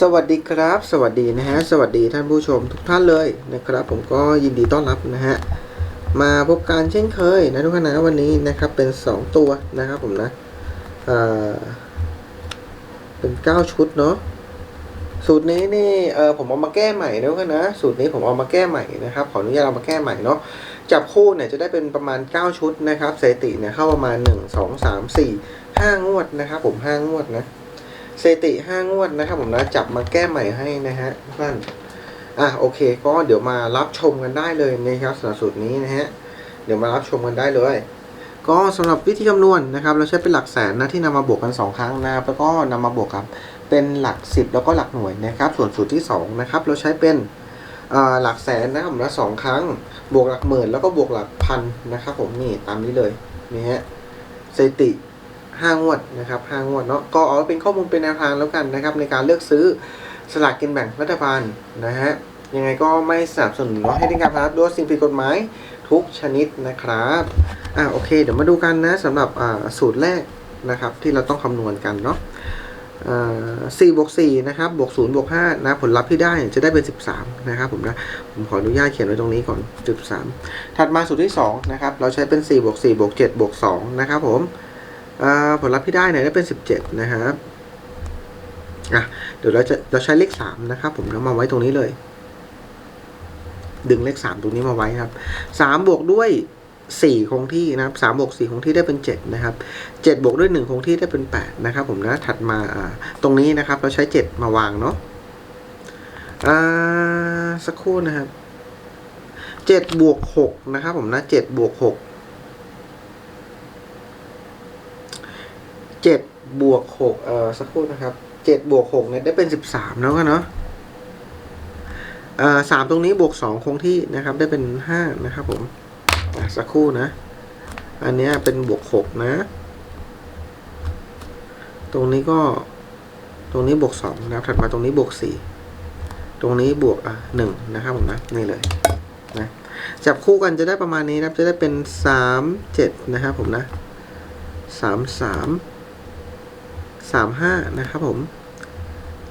สวัสดีครับ สวัสดีนะฮะ สวัสดีท่านผู้ชมทุกท่านเลยนะครับ ผมก็ยินดีต้อนรับนะฮะ มาพบกันเช่นเคยนะทุกท่านนะวันนี้นะครับเป็น 2 ตัวนะครับผมนะเอ่อเป็น 9 ชุดเนาะสูตรนี้นี่เออผมเอามาแก้ใหม่นะทุกท่านนะสูตรนี้ผมเอามาแก้ใหม่นะครับขออนุญาตเอามาแก้ใหม่เนาะจับคู่เนี่ยจะได้เป็นประมาณ 9 ชุดนะครับสถิติเนี่ยเข้าประมาณ 1 2 3 4 5 งวดนะครับผม5งวดนะ สถิติห้างวดนะครับผมนะจับมาแก้ใหม่ให้นะฮะท่านอะโอเค ก็เดี๋ยวมารับชมกันได้เลยนะครับสำหรับสูตรนี้นะฮะเดี๋ยวมารับชมกันได้เลย ก็สำหรับวิธีคำนวณนะครับ เราใช้เป็นหลักแสนนะที่นำมาบวกกัน 2 ครั้งนะครับแล้วก็นำมาบวกกับเป็นหลัก 10 แล้วก็หลักหน่วยนะครับ ส่วนสูตรที่2นะครับเราใช้เป็นหลักแสนนะครับผมนะสองครั้ง บวกหลักหมื่นแล้วก็บวกหลักพันนะครับ ผมนี่ตามนี้เลยนี่ฮะสถิติ ห้างวดนะครับห้างวดเนาะก็เอาเป็นข้อมูลเป็นแนวทางแล้วกันนะครับ ในการเลือกซื้อสลากกินแบ่งรัฐบาลนะฮะยังไงก็ไม่สนับสนุนเนาะให้ในการพนันด้วยสิ่งผิดกฎหมายทุกชนิดนะครับอ่าโอเค เดี๋ยวมาดูกันนะสำหรับอ่าสูตรแรกนะครับ ที่เราต้องคำนวณกันเนาะสี่บวกสี่นะครับบวกศูนย์บวกห้านะผลลัพธ์ที่ได้จะได้เป็นสิบสามนะครับผมนะผมขออนุญาตเขียนไว้ตรงนี้ก่อนสิบสามถัดมาสูตรที่สองนะครับเราใช้เป็นสี่บวกสี่บวกเจ็ดบวกสองนะครับผม ผลลัพธ์ที่ได้เนี่ยได้เป็น 17 นะครับอะเดี๋ยวเราจะเราใช้เลข 3 นะครับ ผมนำมาไว้ตรงนี้เลย ดึงเลข 3 ตรงนี้มาไว้ครับ3บวกด้วย 4 คงที่นะครับ3บวก4คงที่ได้เป็น 7 นะครับ 7 บวกด้วย 1 คงที่ได้เป็น 8 นะครับ ผมนะถัดมาตรงนี้นะครับ เราใช้ 7 มาวางเนาะสักครู่นะครับ7บวก6นะครับ ผมนะ7บวก6 เจ็ดบวกหกเอ่อสักครู่นะครับเจ็ดบวกหกเนี่ยได้เป็นสิบสามแล้วกันเนาะเอ่อสามตรงนี้บวกสองคงที่นะครับ ได้เป็นห้านะครับผมสักครู่นะ อันนี้เป็นบวกหกนะ ตรงนี้ก็ตรงนี้บวกสองนะครับถัดมาตรงนี้บวกสี่ตรงนี้บวกอะหนึ่งนะครับผมนะนี่เลยนะจับคู่กันจะได้ประมาณนี้นะครับจะได้เป็นสามเจ็ดนะครับผมนะสามสาม สามห้านะครับผม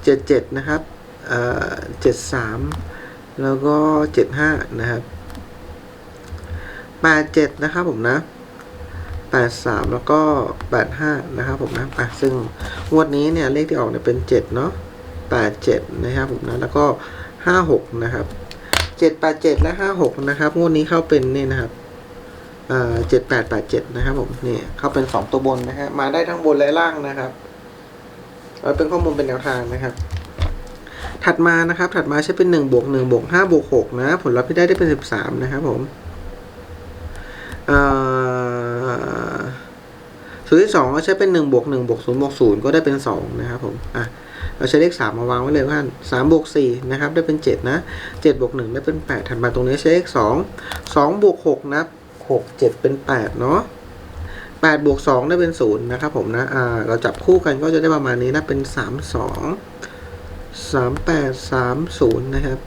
เจ็ดเจ็ดนะครับเอ่อเจ็ดสามแล้วก็เจ็ดห้านะครับแปดเจ็ดนะครับผมนะแปดสามแล้วก็แปดห้านะครับผมนะอะซึ่งงวดนี้เนี่ยเลขที่ออกเนี่ยเป็นเจ็ดเนาะแปดเจ็ดนะครับผมนะ แล้วก็ห้าหกนะครับเจ็ดแปดเจ็ดและห้าหกนะครับ งวดนี้เข้าเป็นนี่นะครับเอ่อเจ็ดแปดแปดเจ็ดนะครับผม นี่ เข้าเป็นสองตัวบนนะฮะ มาได้ทั้งบนและล่างนะครับ เป็นข้อมูลเป็นแนวทางนะครับ ถัดมานะครับ ถัดมาใช้เป็น1บวก1บวก5บวก6นะ ผลลัพธ์ที่ได้ได้เป็น 13 นะครับผมสูตรที่2ก็ใช้เป็น1บวก1บวก0บวก0ก็ได้เป็น2นะครับผมอะเราใช้เลข 3 มาวางไว้เลยว่า3บวก4นะครับได้เป็น 7 นะ7บวก1ได้เป็น 8 ถัดมาตรงนี้ใช้เลข 2 2บวก6นะ6 7 เป็น 8 เนาะ แปดบวกสองได้เป็นศูนย์นะครับผมนะอ่าเราจับคู่กันก็จะได้ประมาณนี้นะ เป็นสามสองสามแปดสามศูนย์นะครับ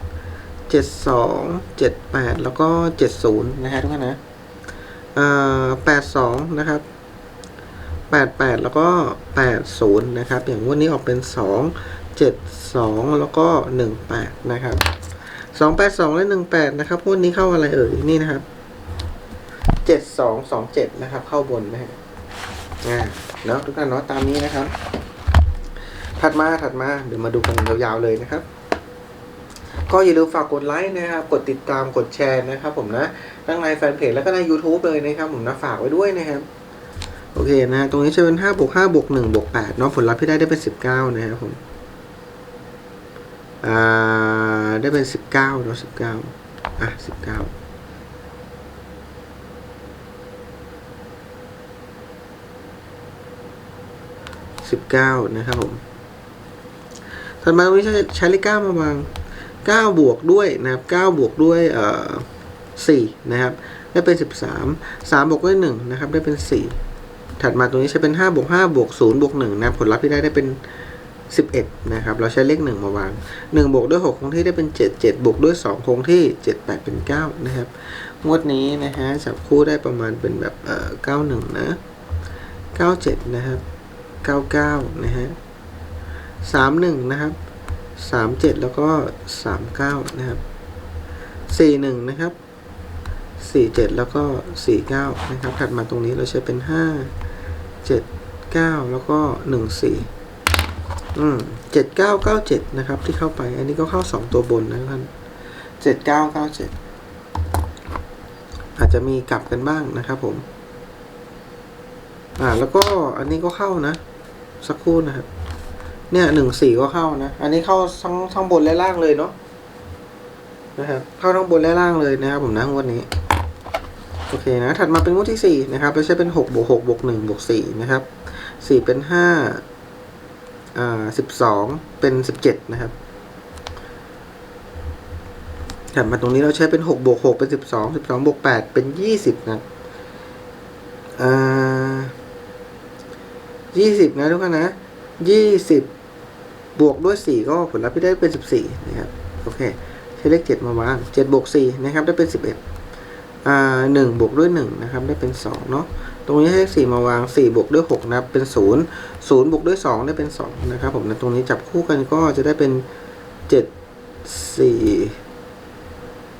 เจ็ดสองเจ็ดแปดแล้วก็เจ็ดศูนย์นะฮะทุกท่านนะอ่าแปดสองนะครับแปดแปดแล้วก็แปดศูนย์นะครับ อย่างวันนี้ออกเป็นสองเจ็ดสองแล้วก็หนึ่งแปดนะครับสองแปดสองและหนึ่งแปดนะครับวันนี้เข้าอะไรเอ่ย นี่นะครับ สองสองเจ็ดนะครับ เข้าบนนะฮะอ่าเนาะทุกท่านเนาะตามนี้นะครับ ถัดมาถัดมาเดี๋ยวมาดูกันยาวๆเลยนะครับ ก็อย่าลืมฝากกดไลค์นะครับ กดติดตามกดแชร์นะครับ ผมนะทั้งในแฟนเพจแล้วก็ใน YouTube เลยนะครับผมนะฝากไว้ด้วยนะครับโอเคนะฮะตรงนี้จะเป็นห้าบวกห้าบวกหนึ่งบวกแปดเนาะผลลัพธ์ที่ได้ได้เป็นสิบเก้านะครับผมอ่าได้เป็นสิบเก้าเนาะสิบเก้าอะสิบเก้า สิบเก้านะครับผมถัดมาตรงนี้ใช้ใช้เลขเก้ามาวางเก้าบวกด้วยนะครับเก้าบวกด้วยเอ่อสี่นะครับ ได้เป็นสิบสามสามบวกด้วยหนึ่งนะครับ ได้เป็นสี่ถัดมาตรงนี้ใช้เป็นห้าบวกห้าบวกศูนย์บวกหนึ่งนะครับผลลัพธ์ที่ได้ได้เป็นสิบเอ็ดนะครับ เราใช้เลขหนึ่งมาวางหนึ่งบวกด้วยหกคงที่ได้เป็นเจ็ดเจ็ดบวกด้วยสองคงที่เจ็ดแปดเป็นเก้านะครับงวดนี้นะฮะจับคู่ได้ประมาณเป็นแบบเอ่อเก้าหนึ่งนะเก้าเจ็ดนะครับ เก้าเก้านะฮะสามหนึ่งนะครับสามเจ็ดแล้วก็สามเก้านะครับสี่หนึ่งนะครับสี่เจ็ดแล้วก็สี่เก้านะครับ ถัดมาตรงนี้เราใช้เป็นห้าเจ็ดเก้าแล้วก็หนึ่งสี่อืมเจ็ดเก้าเก้าเจ็ดนะครับ ที่เข้าไป อันนี้ก็เข้าสองตัวบนนะท่านเจ็ดเก้าเก้าเจ็ดอาจจะมีกลับกันบ้างนะครับผม อ่า แล้วก็อันนี้ก็เข้านะ สักครู่นะครับ เนี่ยหนึ่งสี่ก็เข้านะ อันนี้เข้าทั้งทั้งบนและล่างเลยเนาะนะครับ เข้าทั้งบนและล่างเลยนะครับผมนะงวดนี้ โอเคนะ ถัดมาเป็นงวดที่สี่นะครับเราใช้เป็นหกบวกหกบวกหนึ่งบวกสี่นะครับสี่เป็นห้าอ่าสิบสองเป็นสิบเจ็ดนะครับถัดมาตรงนี้เราใช้เป็นหกบวกหกเป็นสิบสองสิบสองบวกแปดเป็นยี่สิบนะอ่า ยี่สิบนะทุกคนนะยี่สิบบวกด้วยสี่ก็ผลลัพธ์ที่ได้เป็นสิบสี่นะครับโอเคใช้เลขเจ็ดมาวางเจ็ดบวกสี่นะครับได้เป็นสิบเอ็ดอ่าหนึ่งบวกด้วยหนึ่งนะครับได้เป็นสองเนาะตรงนี้ให้เลขสี่มาวางสี่บวกด้วยหกนะเป็นศูนย์ศูนย์บวกด้วยสองได้เป็นสองนะครับผมนะตรงนี้จับคู่กันก็จะได้เป็นเจ็ดสี่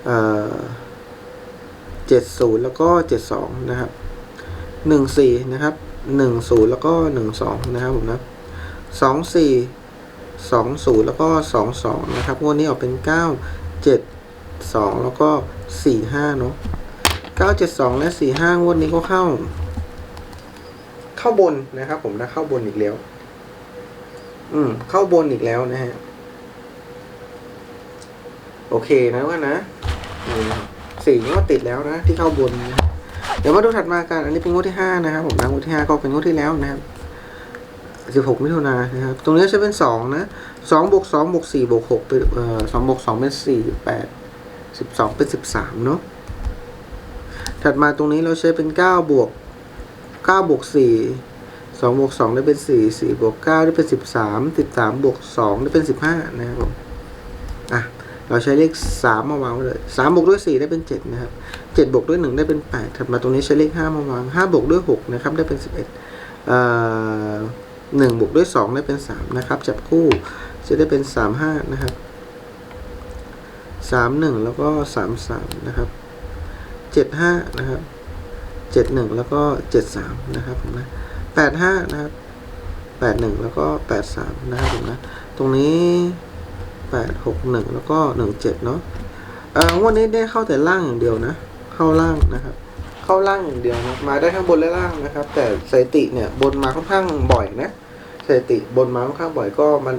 เอ่อเจ็ดศูนย์แล้วก็เจ็ดสองนะครับหนึ่งสี่นะครับ หนึ่งศูนย์แล้วก็หนึ่งสองนะครับผมนะสองสี่สองศูนย์แล้วก็สองสองนะครับ งวดนี้ออกเป็นเก้าเจ็ดสองแล้วก็สี่ห้าเนาะเก้าเจ็ดสองและสี่ห้างวดนี้ก็เข้า เข้าบนนะครับผมนะเข้าบนอีกแล้ว อืม เข้าบนอีกแล้วนะฮะ โอเคนะว่านะนี่นะสี่งวดติดแล้วนะ ที่เข้าบนนะ เดี๋ยวมาดูถัดมากัน อันนี้เป็นงวดที่ห้านะครับผมนะงวดที่ห้าก็เป็นงวดที่แล้วนะครับสิบหกมิถุนายนนะครับ ตรงนี้จะเป็นสองนะสองบวกสองบวกสี่บวกหกเป็นเอ่อสองบวกสองเป็นสี่แปดสิบสองเป็นสิบสามเนาะ ถัดมาตรงนี้เราใช้เป็นเก้าบวกเก้าบวกสี่สองบวกสองได้เป็นสี่สี่บวกเก้าได้เป็นสิบสามสิบสามบวกสองได้เป็นสิบห้านะครับผม เราใช้เลขสามมาวางไว้เลยสามบวกด้วยสี่ได้เป็นเจ็ดนะครับเจ็ดบวกด้วยหนึ่งได้เป็นแปดถัดมาตรงนี้ใช้เลขห้ามาวางห้าบวกด้วยหกนะครับ ได้เป็นสิบเอ็ดเอ่อหนึ่งบวกด้วยสองได้เป็นสามนะครับ จับคู่จะได้เป็นสามห้านะครับสามหนึ่งแล้วก็สามสามนะครับเจ็ดห้านะครับเจ็ดหนึ่งแล้วก็เจ็ดสามนะครับผมนะแปดห้านะครับแปดหนึ่งแล้วก็แปดสามนะครับผมนะ ตรงนี้ แปดหกหนึ่งแล้วก็หนึ่งเจ็ดเนาะเอ่องวันนี้ได้เข้าแต่ล่างอย่างเดียวนะ เข้าล่างนะครับ เข้าล่างอย่างเดียวนะมาได้ทั้งบนและล่างนะครับ แต่สถิติเนี่ยบนมาค่อนข้างบ่อยนะสถิติบนมาค่อนข้างบ่อยก็มัน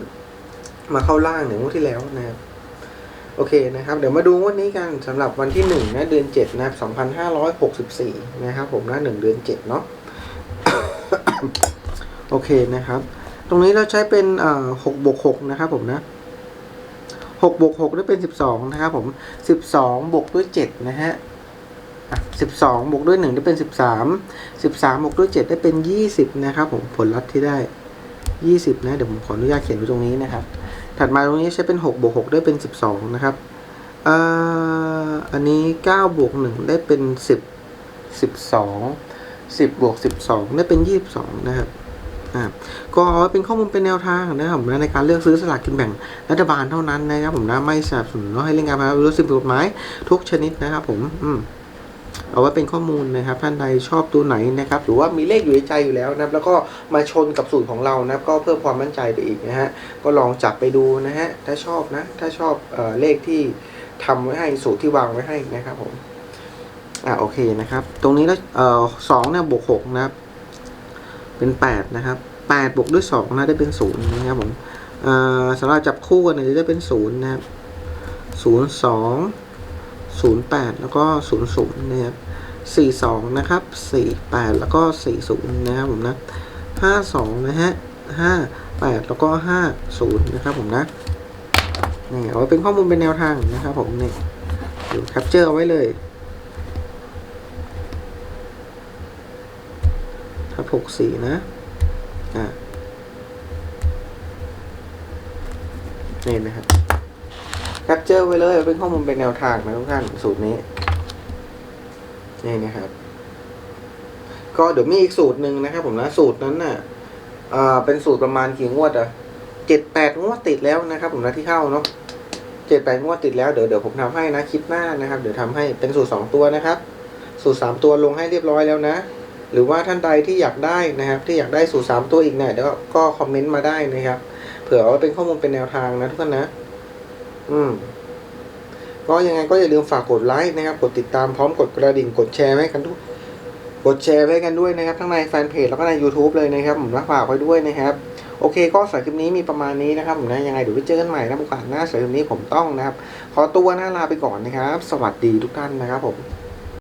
มาเข้าล่างหนึ่งวันที่แล้วนะครับโอเคนะครับ เดี๋ยวมาดูงวันนี้กันสำหรับวันที่หนึ่งนะเดือนเจ็ดนะสองพันห้าร้อยหกสิบสี่นะครับ ผมนะหนึ่งเดือนเจ็ดเนาะโอเคนะครับ ตรงนี้เราใช้เป็นเอ่อหกบวกหกนะครับผมนะ หกบวกหกได้เป็นสิบสองนะครับผมสิบสองบวกด้วยเจ็ดนะฮะสิบสองบวกด้วยหนึ่งได้เป็นสิบสามสิบสามบวกด้วยเจ็ดได้เป็นยี่สิบนะครับผมผลลัพธ์ที่ได้ยี่สิบนะ เดี๋ยวผมขออนุญาตเขียนไว้ตรงนี้นะครับ ถัดมาตรงนี้ใช้เป็นหกบวกหกได้เป็นสิบสองนะครับเอ่ออันนี้เก้าบวกหนึ่งได้เป็นสิบสิบสองสิบบวกสิบสองได้เป็นยี่สิบสองนะครับ ก็เอาไว้เป็นข้อมูลเป็นแนวทางนะครับในการเลือกซื้อสลากกินแบ่งรัฐบาลเท่านั้นนะครับผมนะไม่สนับสนุนให้เล่นการพนันรือสิ่งผิดกฎหมายทุกชนิดนะครับ ผมอืมเอาไว้เป็นข้อมูลนะครับ ท่านใดชอบตัวไหนนะครับ หรือว่ามีเลขอยู่ในใจอยู่แล้วนะครับ แล้วก็มาชนกับสูตรของเรานะครับ ก็เพิ่มความมั่นใจไปอีกนะฮะ ก็ลองจับไปดูนะฮะ ถ้าชอบนะ ถ้าชอบเอเลขที่ทำไว้ให้ สูตรที่วางไว้ให้นะครับผม อ่าโอเคนะครับ ตรงนี้แล้วสองเนี่ยบวกหกนะครับ เป็นแปดนะครับแปดบวกด้วยสองนะได้เป็นศูนย์นะครับผมสำหรับจับคู่กันเนี่ยจะได้เป็นศูนย์นะครับศูนย์สองศูนย์แปดแล้วก็ศูนย์ศูนย์นะครับสี่สองนะครับสี่แปดแล้วก็สี่ศูนย์นะครับผมนะห้าสองนะฮะห้าแปดแล้วก็ห้าศูนย์นะครับผมนะนี่เอาไว้เป็นข้อมูลเป็นแนวทางนะครับผมนี่เดี๋ยวแคปเจอร์เอาไว้เลย ทับหกสี่นะ อ่านี่นะครับแคปเจอร์ไว้เลยเป็นข้อมูลเป็นแนวทางนะทุกท่านสูตรนี้นี่นะครับ ก็เดี๋ยวมีอีกสูตรหนึ่งนะครับ ผมนะสูตรนั้นน่ะอ่าเป็นสูตรประมาณกี่งวดอะเจ็ดแปดงวดติดแล้วนะครับ ผมนะที่เข้าเนาะเจ็ดแปดงวดติดแล้วเดี๋ยวเดี๋ยวผมทำให้นะคลิปหน้านะครับ เดี๋ยวทำให้เป็นสูตรสองตัวนะครับ สูตรสามตัวลงให้เรียบร้อยแล้วนะ หรือว่าท่านใดที่อยากได้นะครับที่อยากได้สูตรสามตัวอีกเนี่ยเดี๋ยวก็คอมเมนต์มาได้นะครับ เผื่อเอาเป็นข้อมูลเป็นแนวทางนะทุกท่านนะ อืมก็ยังไงก็อย่าลืมฝากกดไลค์นะครับ กดติดตามพร้อมกดกระดิ่งกดแชร์ให้กันทุกกดแชร์ไว้กันด้วยนะครับ ทั้งในแฟนเพจแล้วก็ใน YouTube เลยนะครับ ผมรักฝากไว้ด้วยนะครับ โอเค ก็สำหรับคลิปนี้มีประมาณนี้นะครับผมนะยังไงเดี๋ยวไปเจอกันใหม่นะโอกาสหน้าสำหรับคลิปนี้ผมต้องนะครับ ขอตัวหน้าลาไปก่อนนะครับ สวัสดีทุกท่านนะครับผม